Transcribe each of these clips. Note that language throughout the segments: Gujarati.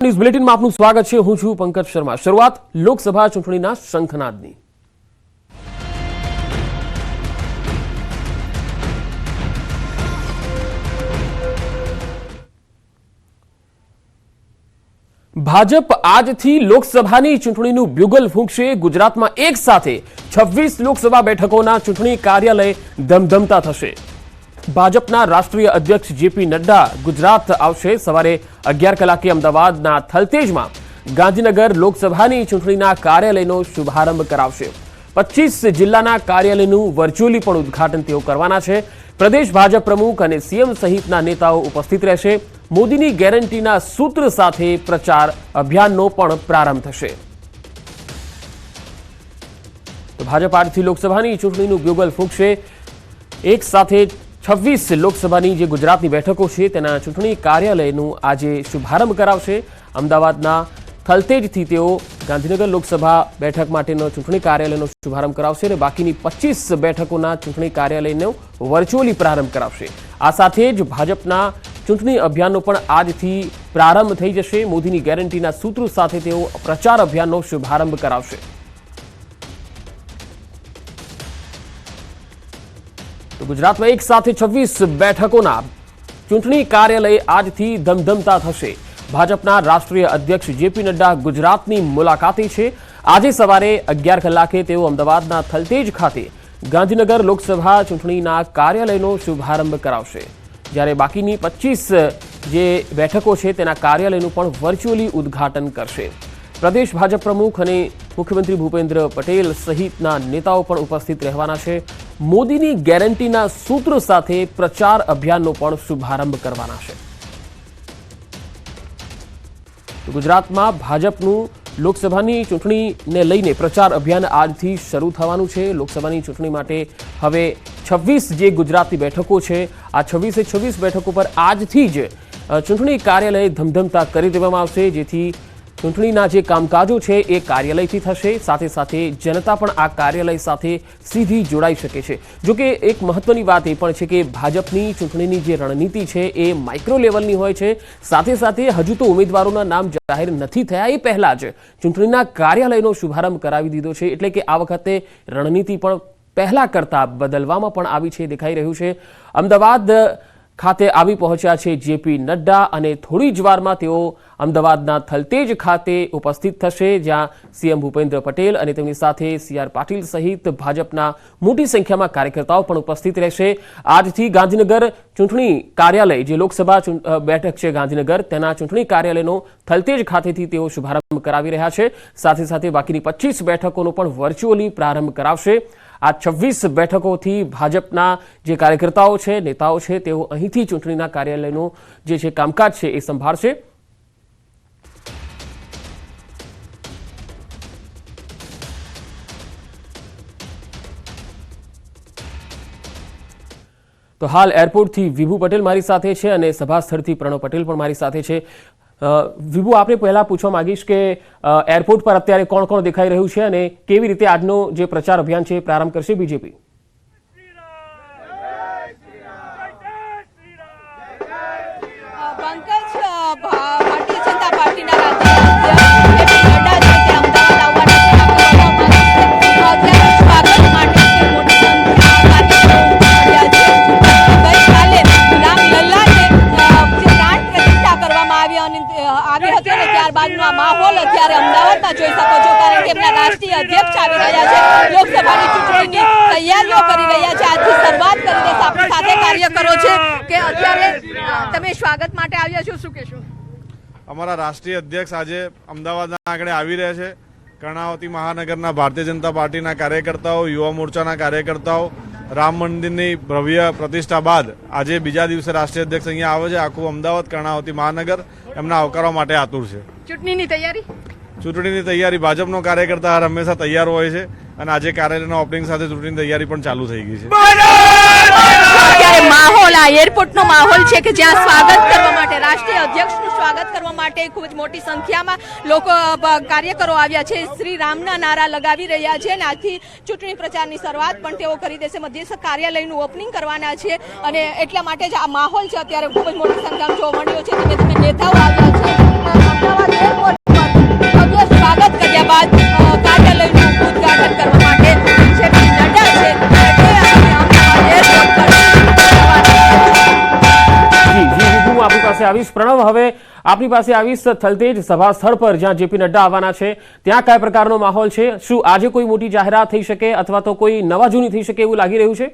ન્યૂઝ બુલેટિનમાં આપનું સ્વાગત છે. હું છું પંકજ શર્મા. શરૂઆત લોકસભા ચૂંટણીના શંખનાદની. ભાજપ આજથી લોકસભાની ચૂંટણીનું બ્યુગલ ફૂંકશે. ગુજરાતમાં એક સાથે છવ્વીસ લોકસભા બેઠકોના ચૂંટણી કાર્યાલય ધમધમતા થશે. ભાજપના રાષ્ટ્રીય અધ્યક્ષ જેપી નડ્ડા ગુજરાત આવશે સવારે અગિયાર કલાકે અમદાવાદના થલતેજમાં. ગાંધીનગર લોકસભાની ચૂંટણીના કાર્યાલયનો શુભારંભ કરાવશે. પચીસ જિલ્લાના કાર્યાલયનું વર્ચ્યુઅલી પણ ઉદઘાટન તેઓ કરવાના છે. પ્રદેશ ભાજપ પ્રમુખ અને સીએમ સહિતના નેતાઓ ઉપસ્થિત રહેશે. મોદીની ગેરંટીના સૂત્ર સાથે પ્રચાર અભિયાનનો પણ પ્રારંભ થશે. ભાજપ આજથી લોકસભાની ચૂંટણીનું ગ્યુગલ ફૂંકશે. એક સાથે છવ્વીસ લોકસભાની જે ગુજરાતની બેઠકો છે, તેના ચૂંટણી કાર્યાલયનું આજે શુભારંભ કરાવશે. અમદાવાદના થલતેજથી તેઓ ગાંધીનગર લોકસભા બેઠક માટેનો ચૂંટણી કાર્યાલયનો શુભારંભ કરાવશે અને બાકીની પચીસ બેઠકોના ચૂંટણી કાર્યાલયનો વર્ચ્યુઅલી પ્રારંભ કરાવશે. આ સાથે જ ભાજપના ચૂંટણી અભિયાનનો પણ આજથી પ્રારંભ થઈ જશે. મોદીની ગેરંટીના સૂત્રો સાથે તેઓ પ્રચાર અભિયાનનો શુભારંભ કરાવશે. ગુજરાતમાં એક સાથે છવ્વીસ બેઠકોના ચૂંટણી કાર્યાલય આજથી ધમધમતા થશે. ભાજપના રાષ્ટ્રીય અધ્યક્ષ જેપી નડ્ડા ગુજરાતની મુલાકાતે છે. આજે સવારે અગિયાર કલાકે તેઓ અમદાવાદના થલતેજ ખાતે ગાંધીનગર લોકસભા ચૂંટણીના કાર્યાલયનો શુભારંભ કરાવશે. જ્યારે બાકીની પચીસ જે બેઠકો છે તેના કાર્યાલયનું પણ વર્ચ્યુઅલી ઉદ્ઘાટન કરશે. પ્રદેશ ભાજપ પ્રમુખ અને મુખ્યમંત્રી ભૂપેન્દ્ર પટેલ સહિતના નેતાઓ પણ ઉપસ્થિત રહેવાના છે. મોદીની ગેરંટીના સૂત્રો સાથે પ્રચાર અભિયાનનો પણ શુભારંભ કરવાના છે. ગુજરાતમાં ભાજપનું લોકસભાની ચૂંટણીને લઈને પ્રચાર અભિયાન આજથી શરૂ થવાનું છે. લોકસભાની ચૂંટણી માટે હવે છવ્વીસ જે ગુજરાતની બેઠકો છે, આ છવ્વીસે છવ્વીસ બેઠકો પર આજથી જ ચૂંટણી કાર્યાલય ધમધમતા કરી દેવામાં આવશે, જેથી ચૂંટણીના જે કામકાજો છે એ કાર્યાલયથી થશે. સાથે સાથે જનતા પણ આ કાર્યાલય સાથે સીધી જોડાઈ શકે છે. જોકે એક મહત્વની વાત એ પણ છે કે ભાજપની ચૂંટણીની જે રણનીતિ છે એ માઇક્રો લેવલની હોય છે. સાથે સાથે હજુ તો ઉમેદવારોના નામ જાહેર નથી થયા. એ પહેલાં જ ચૂંટણીના કાર્યાલયનો શુભારંભ કરાવી દીધો છે. એટલે કે આ વખતે રણનીતિ પણ પહેલાં કરતાં બદલવામાં પણ આવી છે, દેખાઈ રહ્યું છે. અમદાવાદ ખાતે આવી પહોંચ્યા છે જેપી નડ્ડા અને થોડી જ વારમાં તેઓ અમદાવાદના થલતેજ ખાતે ઉપસ્થિત થશે, જ્યાં સીએમ ભૂપેન્દ્ર પટેલ અને તેમની સાથે સીઆર પાટીલ સહિત ભાજપના મોટી સંખ્યામાં કાર્યકર્તાઓ પણ ઉપસ્થિત રહેશે. આજથી ગાંધીનગર ચૂંટણી કાર્યાલય, જે લોકસભા બેઠક છે ગાંધીનગર, તેના ચૂંટણી કાર્યાલયનો થલતેજ ખાતેથી તેઓ શુભારંભ કરાવી રહ્યા છે. સાથે સાથે બાકીની પચીસ બેઠકોનો પણ વર્ચ્યુઅલી પ્રારંભ કરાવશે. આ છવ્વીસ બેઠકોથી ભાજપના જે કાર્યકર્તાઓ છે, નેતાઓ છે, તેઓ અહીંથી ચૂંટણીના કાર્યાલયનું જે છે કામકાજ છે એ સંભાળશે. તો હાલ એરપોર્ટથી વિભુ પટેલ મારી સાથે છે અને સભા સ્થળથી પ્રણવ પટેલ પણ મારી સાથે છે. વિભુ, આપણે પહેલાં પૂછવા માંગીશ કે એરપોર્ટ પર અત્યારે કોણ કોણ દેખાઈ રહ્યું છે અને કેવી રીતે આજનો જે પ્રચાર અભિયાન છે પ્રારંભ કરશે બીજેપી? ભારતીય પાર્ટીના આવી હતી અને ત્યારબાદનો આ માહોલ અત્યારે અમદાવાદમાં જોઈ શકો છો, કારણ કે એમના રાષ્ટ્રીય અધ્યક્ષ આવી રહ્યા છે. લોકસભાની ચૂંટણીની તૈયારીઓ કરી રહ્યા છે. આજથી શરૂઆત કરીને આપણી સાથે કાર્યકરો છે કે અત્યારે તમે સ્વાગત માટે આવ્યા છો, શું કહેશો? અમારા રાષ્ટ્રીય અધ્યક્ષ આજે અમદાવાદના આંગણે આવી રહ્યા છે. કર્ણાવતી મહાનગરના ભારતીય જનતા પાર્ટીના કાર્યકર્તાઓ, યુવા મોરચાના કાર્યકર્તાઓ રામ મંદિરની ભવ્ય પ્રતિષ્ઠા બાદ આજે બીજા દિવસે રાષ્ટ્રીય અધ્યક્ષ અહીંયા આવે છે. આખું અમદાવાદ કર્ણાવતી મહાનગર એમના આવકારવા માટે આતુર છે. ચૂંટણીની તૈયારી? ચૂંટણીની તૈયારી ભાજપનો કાર્યકર્તા હર હંમેશા તૈયાર હોય છે. અને આજે કાર્યાલયના ઓપનિંગ સાથે ચૂંટણીની તૈયારી પણ ચાલુ થઈ ગઈ છે. માહોલ આ એરપોર્ટનો માહોલ છે કે જ્યાં સ્વાગત કરવા માટે, રાષ્ટ્રીય અધ્યક્ષનું સ્વાગત કરવા માટે ખૂબ જ મોટી સંખ્યામાં લોકો કાર્યકરો આવ્યા છે. શ્રી રામના નારા લગાવી રહ્યા છે અને આજથી ચૂંટણી પ્રચારની શરૂઆત પણ તેઓ કરી દેશે. મધ્યસ્થ કાર્યાલયનું ઓપનિંગ કરવાના છે અને એટલા માટે જ આ માહોલ છે. અત્યારે ખૂબ જ મોટી સંખ્યામાં જોવા મળ્યો છે. ધીમે ધીમે નેતાઓ આવ્યા છે. પાસે આવીશ. પ્રણવ, હવે આપની પાસે આવીશ થલતેજ સભા સ્થળ પર, જ્યાં જેપી નડ્ડા આવવાના છે. ત્યાં કયા પ્રકારનો માહોલ છે? શું આજે કોઈ મોટી જાહેરાત થઈ શકે અથવા તો કોઈ નવા જૂની થઈ શકે એવું લાગી રહ્યું છે?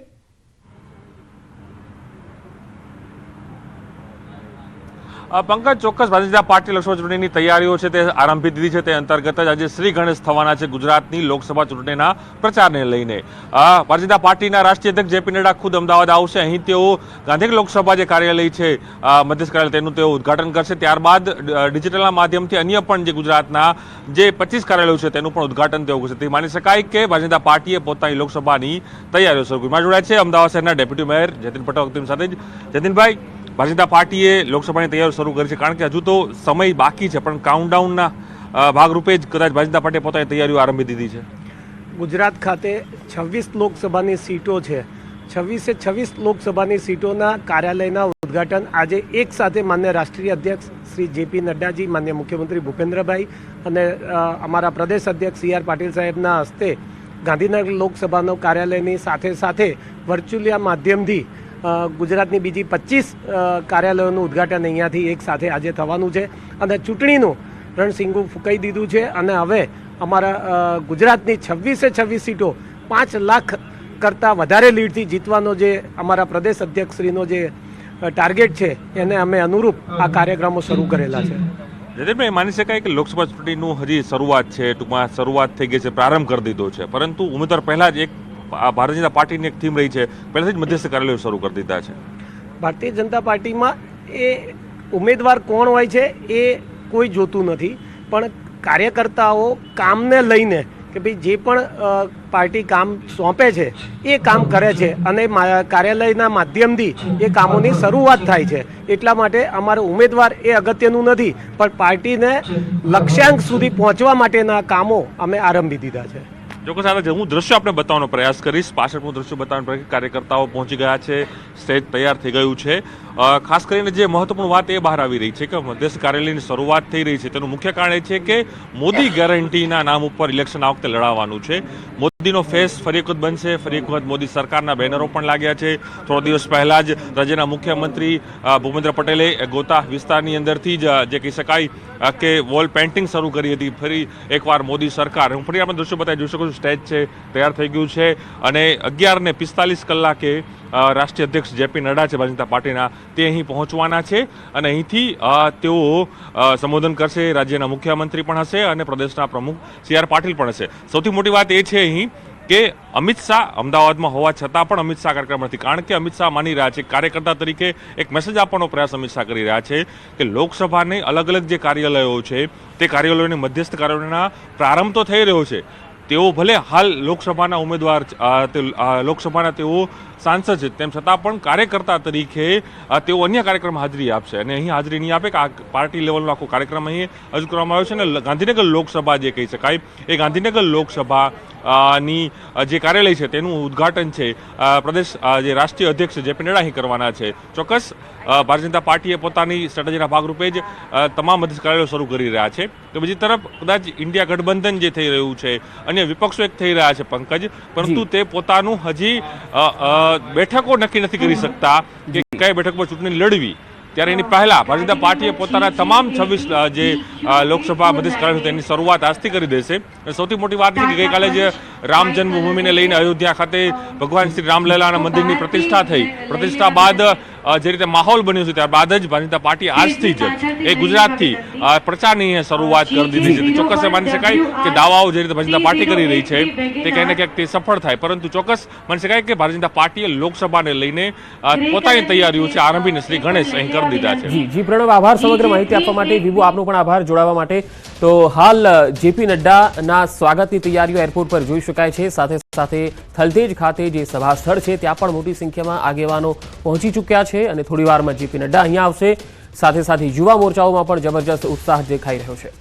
પંકજ, ચોક્કસ ભારતીય જનતા પાર્ટી લોકસભા ચૂંટણીની તૈયારીઓ છે, તે આરંભી દીધી છે, તે અંતર્ગત જ આજે શ્રી ગણેશ થવાના છે ગુજરાતની લોકસભા ચૂંટણીના પ્રચારને લઈને. ભારતીય જનતા પાર્ટીના રાષ્ટ્રીય અધ્યક્ષ જેપી નડ્ડા ખુદ અમદાવાદ આવશે. અહીં તેઓ ગાંધી લોકસભા જે કાર્યાલય છે મધ્યસ્થ કાર્યાલય, તેનું તેઓ ઉદઘાટન કરશે. ત્યારબાદ ડિજિટલના માધ્યમથી અન્ય પણ જે ગુજરાતના જે પચીસ કાર્યાલયો છે, તેનું પણ ઉદઘાટન તેઓ કરશે. તે માની શકાય કે ભારતીય જનતા પાર્ટીએ પોતાની લોકસભાની તૈયારીઓ શરૂ કરી. જોડાય છે અમદાવાદ શહેરના ડેપ્યુટી મેયર જતીન પટેલ. સાથે જતીનભાઈ ભારતીય પાર્ટીએ લોકસભાની તૈયારી શરૂ કરી છે. કારણ કે હજુ તો સમય બાકી છે, પણ કાઉન્ટડાઉનના ભાગરૂપે જ કદાચ ભારતીય પાર્ટીએ પોતાની તૈયારીઓ આરંભી દીધી છે. ગુજરાત ખાતે છવ્વીસ લોકસભાની સીટો છે. છવ્વીસે છવ્વીસ લોકસભાની સીટોના કાર્યાલયના ઉદ્ઘાટન આજે એક સાથે માન્ય રાષ્ટ્રીય અધ્યક્ષ શ્રી જેપી નડ્ડાજી, માન્ય મુખ્યમંત્રી ભૂપેન્દ્રભાઈ અને અમારા પ્રદેશ અધ્યક્ષ સી આર પાટીલ સાહેબના હસ્તે ગાંધીનગર લોકસભાનો કાર્યાલયની સાથે સાથે વર્ચ્યુઅલ માધ્યમથી ગુજરાતની બીજી પચીસ કાર્યાલયોનું ઉદ્ઘાટન અહીંયાથી એક સાથે આજે થવાનું છે. અને ચૂંટણીનું રણસિંગુ ફૂંકાઈ દીધું છે અને હવે અમારા ગુજરાતની છવ્વીસે છવ્વીસ સીટો પાંચ લાખ કરતાં વધારે લીડથી જીતવાનો જે અમારા પ્રદેશ અધ્યક્ષશ્રીનો જે ટાર્ગેટ છે એને અમે અનુરૂપ આ કાર્યક્રમો શરૂ કરેલા છે. જતીનભાઈ માની શકાય કે લોકસભા ચૂંટણીનું હજી શરૂઆત છે ટૂંકમાં શરૂઆત થઈ ગઈ છે પ્રારંભ કરી દીધો છે. પરંતુ ઉમેદવાર પહેલાં જ એક ભારતીય જનતા પાર્ટીની એક થીમ રહી છે. પહેલાથી જ મધ્યસ્થ કાર્યાલયો શરૂ કરી દીધા છે. ભારતીય જનતા પાર્ટીમાં એ ઉમેદવાર કોણ હોય છે એ કોઈ જોતું નથી. પણ કાર્યકર્તાઓ કામને લઈને કે ભાઈ જે પણ પાર્ટી કામ સોંપે છે, એ કામ કરે છે અને કાર્યાલયના માધ્યમથી એ કામોની શરૂઆત થાય છે. એટલા માટે અમારો ઉમેદવાર એ અગત્યનું નથી. પણ પાર્ટીને લક્ષ્યાંક સુધી પહોંચવા માટેના કામો અમે આરંભી દીધા છે. ચોક્કસ આ હું દ્રશ્ય આપણે બતાવવાનો પ્રયાસ કરીશ. પાછળ હું દ્રશ્ય બતાવવાનો પ્રયાસ કાર્યકર્તાઓ પહોંચી ગયા છે. સ્ટેજ તૈયાર થઈ ગયું છે. ખાસ કરીને જે મહત્વપૂર્ણ વાત એ બહાર આવી રહી છે કે મધ્યસ્થ કાર્યાલયની શરૂઆત થઈ રહી છે. તેનું મુખ્ય કારણ એ છે કે મોદી ગેરંટીના નામ ઉપર ઇલેક્શન આ વખતે લડાવવાનું છે. મોદીનો ફેસ ફરી એક વખત બનશે, ફરી એક વખત મોદી સરકારના બેનરો પણ લાગ્યા છે. થોડા દિવસ પહેલાં જ રાજ્યના મુખ્યમંત્રી ભૂપેન્દ્ર પટેલે ગોતા વિસ્તારની અંદરથી જ જે કહી શકાય કે વોલ પેઇન્ટિંગ શરૂ કરી હતી. ફરી એકવાર મોદી સરકાર, હું ફરી આપણે દ્રશ્યો બતાવી જોઈ શકું છું. સ્ટેજ છે, તૈયાર થઈ ગયું છે અને અગિયાર ને પિસ્તાલીસ કલાકે રાષ્ટ્રીય અધ્યક્ષ જેપી નડ્ડા છે ભારતીય જનતા પાર્ટીના, તે અહીં પહોંચવાના છે અને અહીંથી તેઓ સંબોધન કરશે. રાજ્યના મુખ્યમંત્રી પણ હશે અને પ્રદેશના પ્રમુખ સી આર પાટીલ પણ હશે. સૌથી મોટી વાત એ છે અહીં કે અમિત શાહ અમદાવાદમાં હોવા છતાં પણ અમિત શાહ કાર્યક્રમ નથી કારણ કે અમિત શાહ માની રહ્યા છે, કાર્યકર્તા તરીકે એક મેસેજ આપવાનો પ્રયાસ અમિત શાહ કરી રહ્યા છે કે લોકસભાની અલગ અલગ જે કાર્યાલયો છે, તે કાર્યાલયોની મધ્યસ્થ કાર્યાલયોના પ્રારંભ તો થઈ રહ્યો છે. તેઓ ભલે હાલ લોકસભાના ઉમેદવાર લોકસભાના તેઓ સાંસદ છે. તેમ છતાં પણ કાર્યકર્તા તરીકે તેઓ અન્ય કાર્યક્રમ હાજરી આપશે. અને અહીં હાજરી નહીં આપે કે આ પાર્ટી લેવલનો આખો કાર્યક્રમ અહીં રજૂ કરવામાં આવ્યો છે. અને ગાંધીનગર લોકસભા જે કહી શકાય એ ગાંધીનગર લોકસભા ની જે કાર્યાલય છે તેનું ઉદ્ઘાટન છે. પ્રદેશ જે રાષ્ટ્રીય અધ્યક્ષ જેપી નડ્ડા અહીં કરવાના છે. ચોક્કસ ભારતીય જનતા પાર્ટીએ પોતાની સ્ટ્રેટેજીના ભાગરૂપે જ તમામ મધ્યસ્થ કાર્યાલયો શરૂ કરી રહ્યા છે. તો બીજી તરફ કદાચ ઇન્ડિયા ગઠબંધન જે થઈ રહ્યું છે અન્ય વિપક્ષો એક થઈ રહ્યા છે પંકજ. પરંતુ તે પોતાનું હજી બેઠકો નક્કી નથી કરી શકતા કે કઈ બેઠક પર ચૂંટણી લડવી. ત્યારે એની પહેલા ભારતીય પાર્ટીએ પોતાના તમામ છવ્વીસ જે લોકસભા મધ્યસ્થ છે, તેની શરૂઆત આજથી કરી દેશે. સૌથી મોટી વાત કે ગઈકાલે જે રામ જન્મભૂમિને લઈને અયોધ્યા ખાતે ભગવાન શ્રી રામલલાના મંદિરની પ્રતિષ્ઠા થઈ. પ્રતિષ્ઠા બાદ જે રીતે માહોલ બન્યો છે ત્યારબાદ જ ભારતીય પાર્ટી આજથી જ એ ગુજરાતથી પ્રચારની શરૂઆત કરી દીધી છે. ચોક્કસ માની શકાય કે દાવાઓ જે રીતે ભારતીય પાર્ટી કરી રહી છે, તે ક્યાંક ને ક્યાંક તે સફળ થાય. પરંતુ ચોક્કસ માની શકાય કે ભારતીય પાર્ટીએ લોકસભાને લઈને પોતાની તૈયારીઓ છે, આરંભીને શ્રી ગણેશ અહીં કરી દીધા છે. જી જી, પ્રણવ, આભાર સમગ્ર માહિતી આપવા માટે. વિભુ, આપનો પણ આભાર જોડાવા માટે. તો હાલ જેપી નડ્ડાના સ્વાગતની તૈયારીઓ એરપોર્ટ પર જોઈ શકાય છે. સાથે સાથે થલતેજ ખાતે જે સભા સ્થળ છે, ત્યાં પણ મોટી સંખ્યામાં આગેવાનો પહોંચી ચૂક્યા છે અને થોડી વારમાં જેપી નડ્ડા અહીંયા આવશે. સાથે સાથે યુવા મોરચાઓમાં પણ જબરજસ્ત ઉત્સાહ દેખાઈ રહ્યો છે.